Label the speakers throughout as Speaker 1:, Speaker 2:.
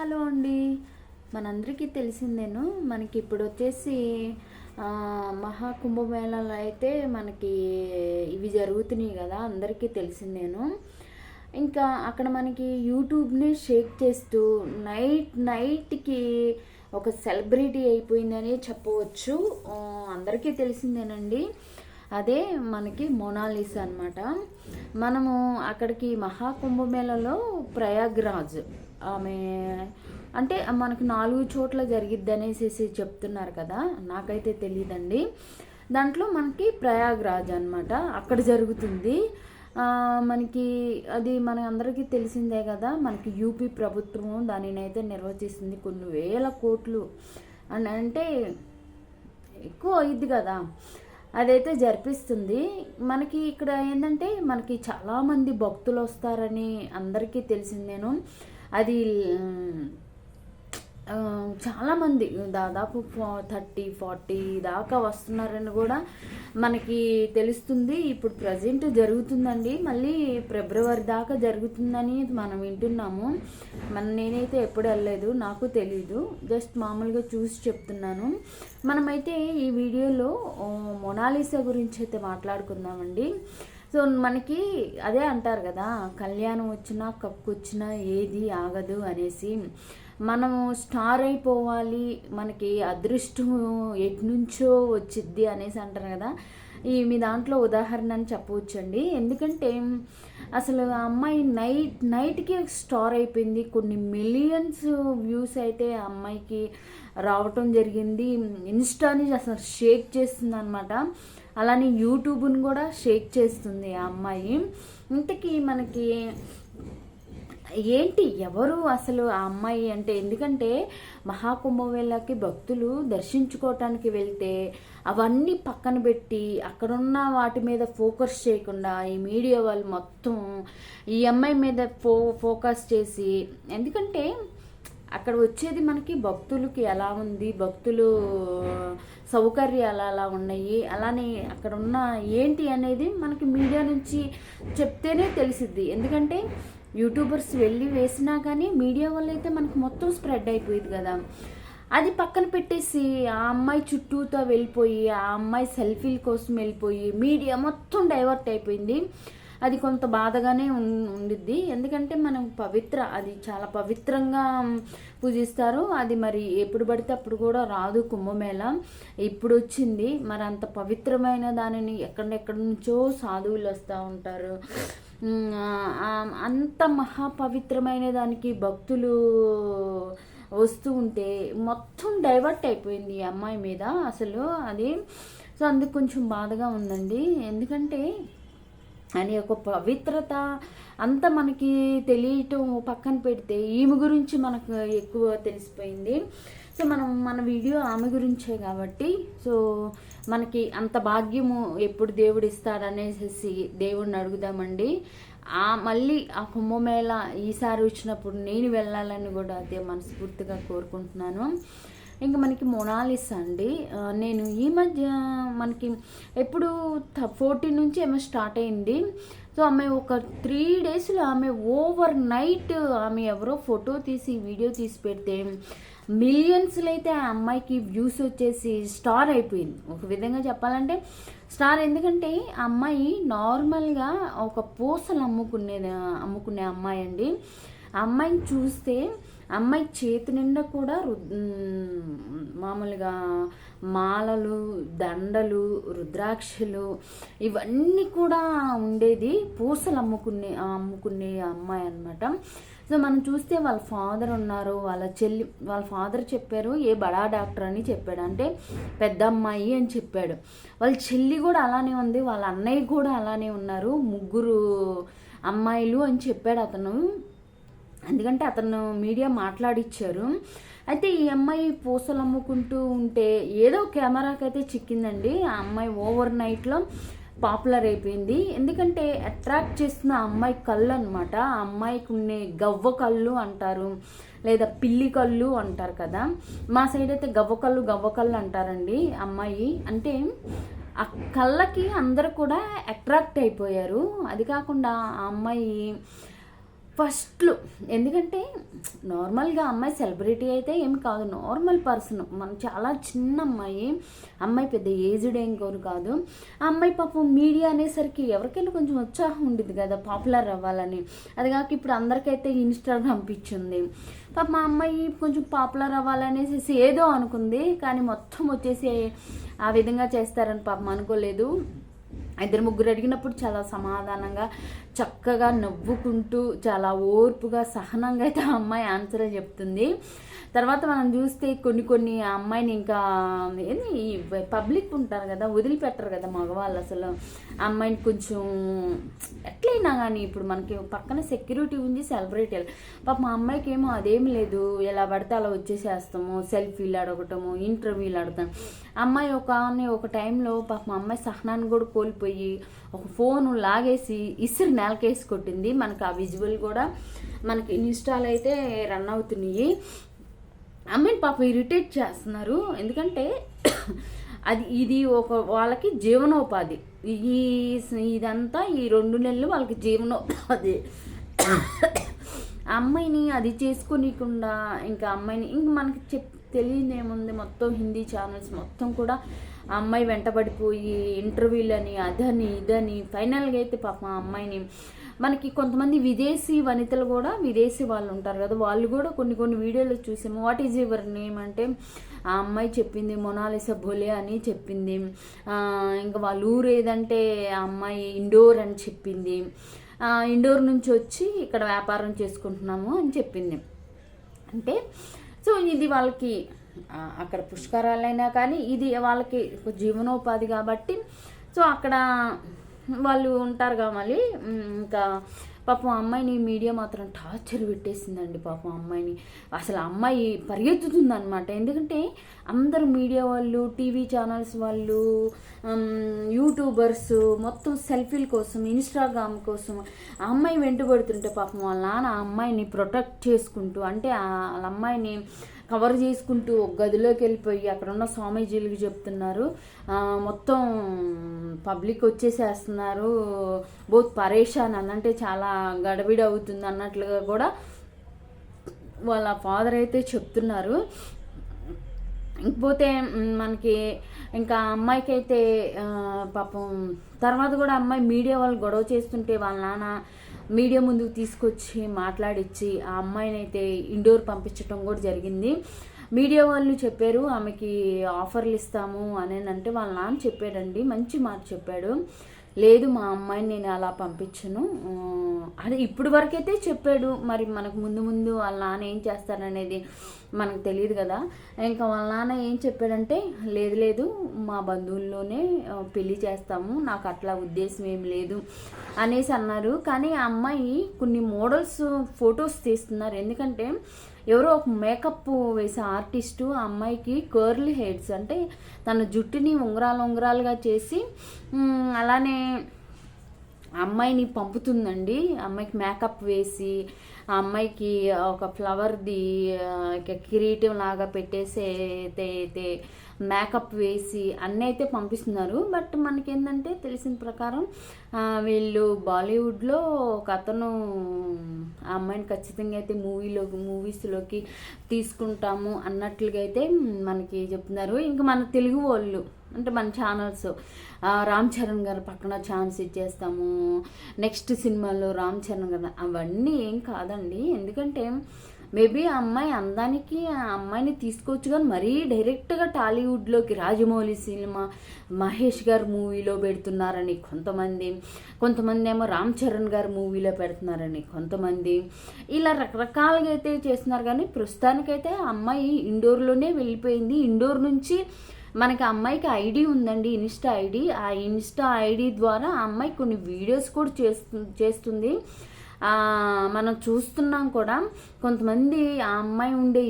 Speaker 1: Hello అండి. మనందరికీ తెలిసిందేను మనకి ఇప్పుడు వచ్చేసి ఆ, మహాకుంభమేళాలో అయితే మనకి ఇవి జరుగుతున్నాయి కదా అందరికీ తెలిసిందేను. ఇంకా అక్కడ మనకి యూట్యూబ్ని షేక్ చేస్తూ నైట్ నైట్కి ఒక సెలబ్రిటీ అయిపోయిందని చెప్పవచ్చు. అందరికీ తెలిసిందేనండి. అదే మనకి మొనాలిస్ అన్నమాట. మనము అక్కడికి మహాకుంభమేళలో ప్రయాగ్రాజ్ ఆమె అంటే మనకు నాలుగు చోట్ల జరిగిద్ది అనేసి చెప్తున్నారు కదా నాకైతే తెలియదండి దాంట్లో మనకి ప్రయాగ్రాజ్ అన్నమాట అక్కడ జరుగుతుంది. మనకి అది మన అందరికీ తెలిసిందే కదా మనకి యూపీ ప్రభుత్వం దానిని అయితే నిర్వచిస్తుంది కొన్ని వేల కోట్లు. అని అంటే ఎక్కువ అయింది కదా అదైతే జరిపిస్తుంది. మనకి ఇక్కడ ఏంటంటే మనకి చాలామంది భక్తులు వస్తారని అందరికీ తెలిసిందేను అది చాలామంది దాదాపు థర్టీ ఫార్టీ దాకా వస్తున్నారని కూడా మనకి తెలుస్తుంది. ఇప్పుడు ప్రజెంట్ జరుగుతుందండి. మళ్ళీ ఫిబ్రవరి దాకా జరుగుతుందని మనం వింటున్నాము. మన నేనైతే ఎప్పుడు వెళ్ళలేదు నాకు తెలీదు. జస్ట్ మామూలుగా చూసి చెప్తున్నాను. మనమైతే ఈ వీడియోలో మొనాలిసా గురించి అయితే మాట్లాడుకుందామండి. సో మనకి అదే అంటారు కదా కళ్యాణం వచ్చినా కక్కు వచ్చినా ఏది ఆగదు అనేసి. మనము స్టార్ అయిపోవాలి మనకి అదృష్టం ఎట్నుంచో వచ్చిద్ది అనేసి అంటారు కదా. ఈ మీ దాంట్లో ఉదాహరణ అని చెప్పవచ్చండి. ఎందుకంటే అసలు ఆ అమ్మాయి నైట్ నైట్కి స్టార్ అయిపోయింది. కొన్ని మిలియన్స్ వ్యూస్ అయితే ఆ అమ్మాయికి రావటం జరిగింది. ఇన్స్టాని అసలు షేక్ చేస్తుంది అనమాట అలానే యూట్యూబ్ని కూడా షేక్ చేస్తుంది ఆ అమ్మాయి. ఇంతకీ మనకి ఏంటి ఎవరు అసలు ఆ అమ్మాయి అంటే? ఎందుకంటే మహాకుంభమేళకి భక్తులు దర్శించుకోవటానికి వెళ్తే అవన్నీ పక్కన పెట్టి అక్కడున్న వాటి మీద ఫోకస్ చేయకుండా ఈ మీడియా వాళ్ళు మొత్తం ఈ అమ్మాయి మీద ఫో ఫోకస్ చేసి ఎందుకంటే అక్కడ వచ్చేది మనకి భక్తులకి ఎలా ఉంది భక్తులు సౌకర్యాలు అలా ఉన్నాయి అలానే అక్కడ ఉన్న ఏంటి అనేది మనకి మీడియా నుంచి చెప్తేనే తెలిసిద్ది. ఎందుకంటే యూట్యూబర్స్ వెళ్ళి వేసినా కానీ మీడియా వల్ల అయితే మనకి మొత్తం స్ప్రెడ్ అయిపోయింది కదా. అది పక్కన పెట్టేసి ఆ అమ్మాయి చుట్టూతో వెళ్ళిపోయి ఆ అమ్మాయి సెల్ఫీల కోసం వెళ్ళిపోయి మీడియా మొత్తం డైవర్ట్ అయిపోయింది. అది కొంత బాధగానే ఉం- ఉండిద్ది. ఎందుకంటే మనం పవిత్ర అది చాలా పవిత్రంగా పూజిస్తారు. అది మరి ఎప్పుడు పడితే అప్పుడు కూడా రాదు కుంభమేళ. ఇప్పుడు వచ్చింది మరి అంత పవిత్రమైన దానిని ఎక్కడెక్కడి నుంచో సాధువులు వస్తూ ఉంటారు. అంత మహాపవిత్రమైన దానికి భక్తులు వస్తూ ఉంటే మొత్తం డైవర్ట్ అయిపోయింది ఈ అమ్మాయి మీద అసలు. అది సో అందుకు కొంచెం బాధగా ఉందండి. ఎందుకంటే అని ఒక పవిత్రత అంత మనకి తెలియటం పక్కన పెడితే ఈమె గురించి మనకు ఎక్కువ తెలిసిపోయింది. సో మనం మన వీడియో ఆమె గురించే కాబట్టి సో మనకి అంత భాగ్యము ఎప్పుడు దేవుడు ఇస్తాడనేసి దేవుడిని అడుగుదామండి. ఆ మళ్ళీ ఆ కుంభమేళ ఈసారి వచ్చినప్పుడు నేను వెళ్ళాలని కూడా అదే మనస్ఫూర్తిగా కోరుకుంటున్నాను. ఇంకా మనకి మొనాలిస్ అండి. నేను ఈ మధ్య మనకి ఎప్పుడు ఫోర్టీన్ నుంచి ఏమో స్టార్ట్ అయింది. సో ఆమె ఒక త్రీ డేస్లో ఆమె ఓవర్ నైట్ ఆమె ఎవరో ఫోటో తీసి వీడియో తీసి పెడితే మిలియన్స్లో అయితే ఆ అమ్మాయికి వ్యూస్ వచ్చేసి స్టార్ అయిపోయింది. ఒక విధంగా చెప్పాలంటే స్టార్ ఎందుకంటే ఆ అమ్మాయి నార్మల్గా ఒక పూసలు అమ్ముకునే అమ్ముకునే అమ్మాయి అండి. ఆ అమ్మాయిని చూస్తే అమ్మాయి చేతి నిండా కూడా రు- మామూలుగా మాలలు దండలు రుద్రాక్షలు ఇవన్నీ కూడా ఉండేది పూసలు అమ్ముకునే అమ్ముకునే అమ్మాయి అన్నమాట. సో మనం చూస్తే వాళ్ళ ఫాదర్ ఉన్నారు వాళ్ళ చెల్లి వాళ్ళ ఫాదర్ చెప్పారు ఏ బడా డాక్టర్ అని చెప్పాడు. అంటే పెద్ద అమ్మాయి అని చెప్పాడు. వాళ్ళ చెల్లి కూడా అలానే ఉంది వాళ్ళ అన్నయ్య కూడా అలానే ఉన్నారు ముగ్గురు అమ్మాయిలు అని చెప్పాడు అతను. ఎందుకంటే అతను మీడియా మాట్లాడిచ్చారు. అయితే ఈ అమ్మాయి పూసలు అమ్ముకుంటూ ఉంటే ఏదో కెమెరాకి అయితే చిక్కిందండి. ఆ అమ్మాయి ఓవర్ నైట్లో పాపులర్ అయిపోయింది. ఎందుకంటే అట్రాక్ట్ చేసిన అమ్మాయి కళ్ళు అనమాట ఆ అమ్మాయికి ఉండే గవ్వ కళ్ళు అంటారు. లేదా పిల్లి కళ్ళు అంటారు కదా. మా సైడ్ అయితే గవ్వ కళ్ళు గవ్వ కళ్ళు అంటారండి అమ్మాయి. అంటే ఆ కళ్ళకి అందరూ కూడా అట్రాక్ట్ అయిపోయారు. అది కాకుండా ఆ అమ్మాయి ఫస్ట్లు. ఎందుకంటే నార్మల్గా అమ్మాయి సెలబ్రిటీ అయితే ఏమి కాదు. నార్మల్ పర్సన్ మనం చాలా చిన్న అమ్మాయి అమ్మాయి పెద్ద ఏజ్డ్ ఏం కోరు కాదు. ఆ అమ్మాయి పాపం మీడియా అనేసరికి ఎవరికైనా కొంచెం ఉత్సాహం ఉండేది కదా పాపులర్ అవ్వాలని. అది కాక ఇప్పుడు అందరికైతే ఇన్స్టాగ్రామ్ పిచ్చింది పాప మా అమ్మాయి కొంచెం పాపులర్ అవ్వాలనేసి ఏదో అనుకుంది. కానీ మొత్తం వచ్చేసి ఆ విధంగా చేస్తారని పాపం అనుకోలేదు. ఇద్దరు ముగ్గురు అడిగినప్పుడు చాలా సమాధానంగా చక్కగా నవ్వుకుంటూ చాలా ఓర్పుగా సహనంగా అయితే ఆ అమ్మాయి ఆన్సర్ చెప్తుంది. తర్వాత మనం చూస్తే కొన్ని కొన్ని ఆ అమ్మాయిని ఇంకా ఏంది పబ్లిక్ ఉంటారు కదా వదిలిపెట్టరు కదా మగవాళ్ళు అసలు. ఆ అమ్మాయిని కొంచెం ఎట్లయినా కానీ ఇప్పుడు మనకి పక్కన సెక్యూరిటీ ఉంది సెలబ్రిటీ పాప మా అమ్మాయికి ఏమో అదేం లేదు ఎలా పడితే అలా వచ్చేసేస్తాము సెల్ఫీలు అడగటము ఇంటర్వ్యూలు అడగటం. అమ్మాయి ఒక ఒక టైంలో పాప మా అమ్మాయి సహనాన్ని కూడా కోల్పోయి ఒక ఫోన్ లాగేసి ఇసురు నేలకేసి కొట్టింది. మనకు ఆ విజువల్ కూడా మనకి ఇన్స్టాల్ అయితే రన్ అవుతున్నాయి. అమ్మాయిని పాప ఇరిటేట్ చేస్తున్నారు. ఎందుకంటే అది ఇది ఒక వాళ్ళకి జీవనోపాధి. ఈ ఇదంతా ఈ రెండు నెలలు వాళ్ళకి జీవనోపాధి. అమ్మాయిని అది చేసుకోనీయకుండా ఇంకా అమ్మాయిని ఇంక మనకి చెప్ తెలియదు ఏముంది మొత్తం హిందీ ఛానల్స్ మొత్తం కూడా ఆ అమ్మాయి వెంటబడిపోయి ఇంటర్వ్యూలని అదని ఇదని ఫైనల్గా అయితే పాప ఆ అమ్మాయిని మనకి కొంతమంది విదేశీ వనితలు కూడా విదేశీ వాళ్ళు ఉంటారు కదా వాళ్ళు కూడా కొన్ని కొన్ని వీడియోలు చూసాము. వాట్ ఈజ్ యువర్ నేమ్ అంటే ఆ అమ్మాయి చెప్పింది మొనాలిసా భోలే అని చెప్పింది. ఇంకా వాళ్ళ ఊరు ఏదంటే ఆ అమ్మాయి ఇండోర్ అని చెప్పింది. ఇండోర్ నుంచి వచ్చి ఇక్కడ వ్యాపారం చేసుకుంటున్నాము అని చెప్పింది. అంటే సో ఇది వాళ్ళకి అక్కడ పుష్కరాలైనా కానీ ఇది వాళ్ళకి జీవనోపాధి కాబట్టి సో అక్కడ వాళ్ళు ఉంటారుగా మళ్ళీ ఇంకా పాపం అమ్మాయిని మీడియా మాత్రం టార్చర్ పెట్టేసిందండి పాపం అమ్మాయిని. అసలు అమ్మాయి పరిగెత్తుతుంది అనమాట ఎందుకంటే అందరు మీడియా వాళ్ళు టీవీ ఛానల్స్ వాళ్ళు యూట్యూబర్స్ మొత్తం సెల్ఫీల కోసం ఇన్స్టాగ్రామ్ కోసం ఆ అమ్మాయి వెంటబడుతుంటే పాపం వాళ్ళ నాన్న ఆ అమ్మాయిని ప్రొటెక్ట్ చేసుకుంటూ అంటే వాళ్ళ అమ్మాయిని కవర్ చేసుకుంటూ ఒక గదిలోకి వెళ్ళిపోయి అక్కడ ఉన్న స్వామీజీలకు చెప్తున్నారు. మొత్తం పబ్లిక్ వచ్చేసేస్తున్నారు. బోత్ పరేషాన్ అనంటే చాలా గడబిడ అవుతుంది అన్నట్లుగా కూడా వాళ్ళ ఫాదర్ అయితే చెప్తున్నారు. ఇంకపోతే మనకి ఇంకా అమ్మాయికి అయితే పాపం తర్వాత కూడా అమ్మాయి మీడియా వాళ్ళు గొడవ చేస్తుంటే వాళ్ళ నాన్న మీడియా ముందుకు తీసుకొచ్చి మాట్లాడిచ్చి ఆ అమ్మాయిని అయితే ఇండోర్ పంపించడం కూడా జరిగింది. మీడియా వాళ్ళు చెప్పారు ఆమెకి ఆఫర్లు ఇస్తాము అని అంటే వాళ్ళ నాన్న చెప్పాడండి మంచి మాట చెప్పాడు. లేదు మా అమ్మాయిని నేను అలా పంపించను. అది ఇప్పుడు వరకైతే చెప్పాడు. మరి మనకు ముందు ముందు వాళ్ళ నాన్న ఏం చేస్తారనేది మనకు తెలియదు కదా. ఇంకా వాళ్ళ నాన్న ఏం చెప్పాడంటే లేదు లేదు మా బంధువుల్లోనే పెళ్ళి చేస్తాము. నాకు అట్లా ఉద్దేశం ఏం లేదు అనేసి అన్నారు. కానీ ఆ అమ్మాయి కొన్ని మోడల్స్ ఫొటోస్ తీస్తున్నారు. ఎందుకంటే ఎవరో ఒక మేకప్ వేసే ఆర్టిస్టు ఆ అమ్మాయికి కర్లీ హెయిర్స్ అంటే తన జుట్టుని ఉంగరాలు ఉంగరాలుగా చేసి అలానే అమ్మాయిని పంపుతుందండి. అమ్మాయికి మేకప్ వేసి ఆ అమ్మాయికి ఒక ఫ్లవర్ది కిరీటం లాగా పెట్టేసి అయితే మేకప్ వేసి అన్నీ అయితే పంపిస్తున్నారు. బట్ మనకేంటంటే తెలిసిన ప్రకారం వీళ్ళు బాలీవుడ్లో ఒక అతను ఆ అమ్మాయిని ఖచ్చితంగా అయితే మూవీలో మూవీస్లోకి తీసుకుంటాము అన్నట్లుగా అయితే మనకి చెప్తున్నారు. ఇంకా మన తెలుగు వాళ్ళు అంటే మన ఛానల్స్ రామ్ చరణ్ గారు పక్కన ఛాన్స్ ఇచ్చేస్తాము. నెక్స్ట్ సినిమాలో రామ్ చరణ్ గారు అవన్నీ ఏం కాదండి. ఎందుకంటే మేబీ ఆ అమ్మాయి అందానికి ఆ అమ్మాయిని తీసుకోవచ్చు కానీ మరీ డైరెక్ట్గా టాలీవుడ్లోకి రాజమౌళి సినిమా మహేష్ గారు మూవీలో పెడుతున్నారని కొంతమంది కొంతమంది ఏమో రామ్ చరణ్ గారు మూవీలో పెడుతున్నారని కొంతమంది ఇలా రకరకాలుగా అయితే చేస్తున్నారు. కానీ ప్రస్తుతానికైతే ఆ అమ్మాయి ఇండోర్లోనే వెళ్ళిపోయింది. ఇండోర్ నుంచి మనకి అమ్మాయికి ఐడి ఉందండి ఇన్స్టా ఐడి. ఆ ఇన్స్టా ఐడి ద్వారా అమ్మాయి కొన్ని వీడియోస్ కూడా చేస్తు చేస్తుంది. మనం చూస్తున్నాం కూడా కొంతమంది ఆ అమ్మాయి ఉండే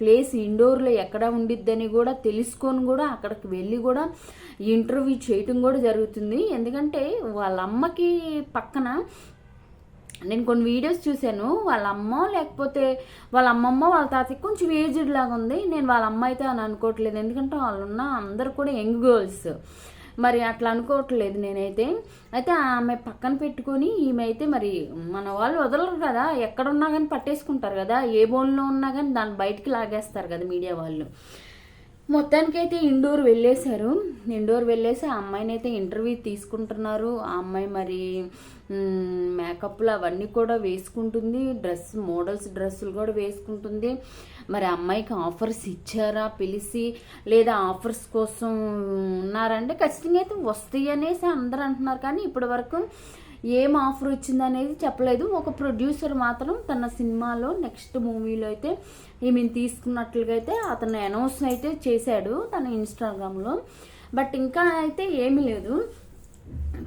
Speaker 1: ప్లేస్ ఇండోర్లో ఎక్కడ ఉండిద్దని కూడా తెలుసుకొని కూడా అక్కడికి వెళ్ళి కూడా ఇంటర్వ్యూ చేయటం కూడా జరుగుతుంది. ఎందుకంటే వాళ్ళ అమ్మకి పక్కన నేను కొన్ని వీడియోస్ చూశాను. వాళ్ళ అమ్మ లేకపోతే వాళ్ళ అమ్మమ్మ వాళ్ళ తాతకి కొంచెం ఏజ్డ్ లాగా ఉంది. నేను వాళ్ళ అమ్మ అయితే అని అనుకోవట్లేదు. ఎందుకంటే వాళ్ళు ఉన్న అందరు కూడా యంగ్ గర్ల్స్. మరి అట్లా అనుకోవట్లేదు నేనైతే. అయితే ఆమె పక్కన పెట్టుకొని ఈమె అయితే మరి మన వాళ్ళు వదలరు కదా. ఎక్కడున్నా కానీ పట్టేసుకుంటారు కదా. ఏ బోన్లో ఉన్నా కానీ దాన్ని బయటికి లాగేస్తారు కదా మీడియా వాళ్ళు. మొత్తానికైతే ఇండోర్ వెళ్ళేశారు. ఇండోర్ వెళ్ళేసి ఆ అమ్మాయిని అయితే ఇంటర్వ్యూ తీసుకుంటున్నారు. ఆ అమ్మాయి మరి మేకప్లు అవన్నీ కూడా వేసుకుంటుంది. డ్రెస్ మోడల్స్ డ్రెస్సులు కూడా వేసుకుంటుంది. మరి అమ్మాయికి ఆఫర్స్ ఇచ్చారా పిలిచి లేదా ఆఫర్స్ కోసం ఉన్నారంటే ఖచ్చితంగా అయితే వస్తాయి అనేసి అందరూ అంటున్నారు. కానీ ఇప్పటి వరకు ఏం ఆఫర్ వచ్చింది అనేది చెప్పలేదు. ఒక ప్రొడ్యూసర్ మాత్రం తన సినిమాలో నెక్స్ట్ మూవీలో అయితే ఈమెను తీసుకున్నట్లుగా అయితే అతను అనౌన్స్ అయితే చేశాడు తన ఇన్స్టాగ్రామ్లో. బట్ ఇంకా అయితే ఏమీ లేదు.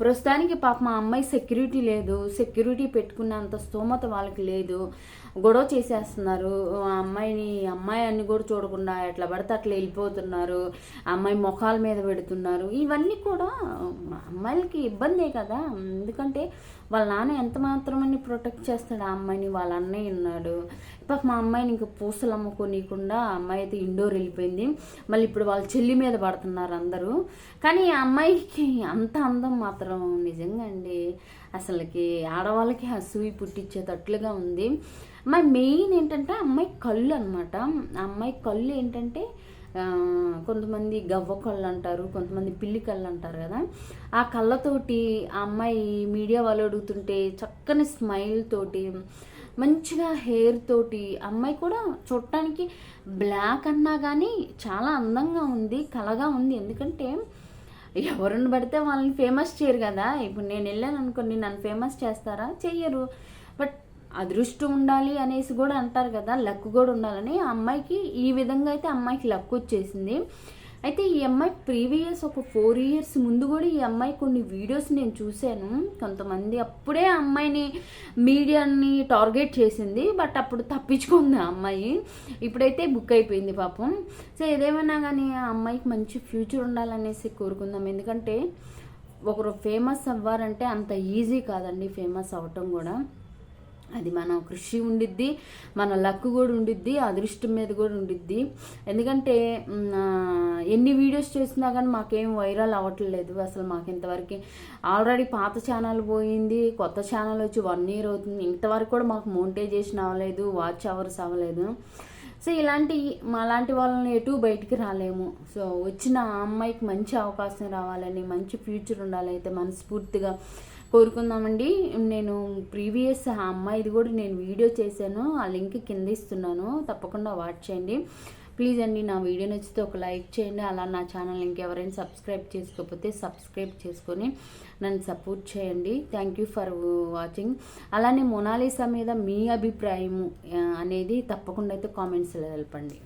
Speaker 1: ప్రస్తుతానికి పాప మా అమ్మాయి సెక్యూరిటీ లేదు. సెక్యూరిటీ పెట్టుకున్నంత స్తోమత వాళ్ళకి లేదు. గొడవ చేసేస్తున్నారు. ఆ అమ్మాయిని అమ్మాయి అన్ని కూడా చూడకుండా ఎట్లా పడితే అట్లా వెళ్ళిపోతున్నారు. అమ్మాయి ముఖాల మీద పెడుతున్నారు. ఇవన్నీ కూడా అమ్మాయిలకి ఇబ్బందే కదా. ఎందుకంటే వాళ్ళ నాన్న ఎంత మాత్రమని ప్రొటెక్ట్ చేస్తాడు ఆ అమ్మాయిని? వాళ్ళ అన్నయ్య ఉన్నాడు. పాప మా అమ్మాయిని ఇంకా పూసలు అమ్ముకోనీయకుండా అమ్మాయి అయితే ఇండోర్ వెళ్ళిపోయింది. మళ్ళీ ఇప్పుడు వాళ్ళ చెల్లి మీద పడుతున్నారు అందరూ. కానీ ఆ అమ్మాయికి అంత అందం మాత్రం నిజంగా అండి అసలుకి ఆడవాళ్ళకి అసూయి పుట్టించేటట్లుగా ఉంది. అమ్మాయి మెయిన్ ఏంటంటే అమ్మాయి కళ్ళు అనమాట ఆ అమ్మాయి కళ్ళు ఏంటంటే కొంతమంది గవ్వ కళ్ళు అంటారు కొంతమంది పిల్లి కళ్ళు అంటారు కదా. ఆ కళ్ళతోటి ఆ అమ్మాయి మీడియా వాళ్ళు అడుగుతుంటే చక్కని స్మైల్ తోటి మంచిగా హెయిర్ తోటి అమ్మాయి కూడా చూడటానికి బ్లాక్ అన్నా కానీ చాలా అందంగా ఉంది కలగా ఉంది. ఎందుకంటే ఎవరిని పడితే వాళ్ళని ఫేమస్ చేయరు కదా. ఇప్పుడు నేను వెళ్ళాను అనుకోండి నన్ను ఫేమస్ చేస్తారా? చెయ్యరు. బట్ అదృష్టం ఉండాలి అనేసి కూడా అంటారు కదా. లక్ కూడా ఉండాలని ఆ అమ్మాయికి ఈ విధంగా అయితే అమ్మాయికి లక్ వచ్చేసింది. అయితే ఈ అమ్మాయి ప్రీవియస్ ఒక ఫోర్ ఇయర్స్ ముందు కూడా ఈ అమ్మాయి కొన్ని వీడియోస్ నేను చూశాను. కొంతమంది అప్పుడే ఆ అమ్మాయిని మీడియాని టార్గెట్ చేసింది బట్ అప్పుడు తప్పించుకుంది ఆ అమ్మాయి. ఇప్పుడైతే బుక్ అయిపోయింది పాపం. సో ఏదేమైనా కానీ ఆ అమ్మాయికి మంచి ఫ్యూచర్ ఉండాలనేసి కోరుకుందాం. ఎందుకంటే ఒకరు ఫేమస్ అవ్వారంటే అంత ఈజీ కాదండి ఫేమస్ అవ్వటం కూడా. అది మన కృషి ఉండిద్ది మన లక్ కూడా ఉండిద్ది అదృష్టం మీద కూడా ఉండిద్ది. ఎందుకంటే ఎన్ని వీడియోస్ చేసినా కానీ మాకేం వైరల్ అవ్వట్లేదు. అసలు మాకు ఇంతవరకు ఆల్రెడీ పాత ఛానల్ పోయింది కొత్త ఛానల్ వచ్చి వన్ ఇయర్ అవుతుంది. ఇంతవరకు కూడా మాకు మోనిటైజేషన్ అవ్వలేదు వాచ్ అవర్స్ అవ్వలేదు. సో ఇలాంటి అలాంటి వాళ్ళని ఎటు బయటికి రాలేము. సో వచ్చిన ఆ అమ్మాయికి మంచి అవకాశం రావాలని మంచి ఫ్యూచర్ ఉండాలి అయితే మనస్ఫూర్తిగా కోరుకుందామండి. నేను ప్రీవియస్ ఆ అమ్మాయిది కూడా నేను వీడియో చేశాను. ఆ లింక్ కింద ఇస్తున్నాను. తప్పకుండా వాచ్ చేయండి. ప్లీజ్ అండి నా వీడియో నచ్చితే ఒక లైక్ చేయండి. అలా నా ఛానల్ ఇంకెవరైనా సబ్స్క్రైబ్ చేసుకోకపోతే సబ్స్క్రైబ్ చేసుకొని నన్ను సపోర్ట్ చేయండి. Thank you for watching. అలానే మొనాలిసా మీద మీ అభిప్రాయము అనేది తప్పకుండా అయితే కామెంట్స్లో తెలపండి.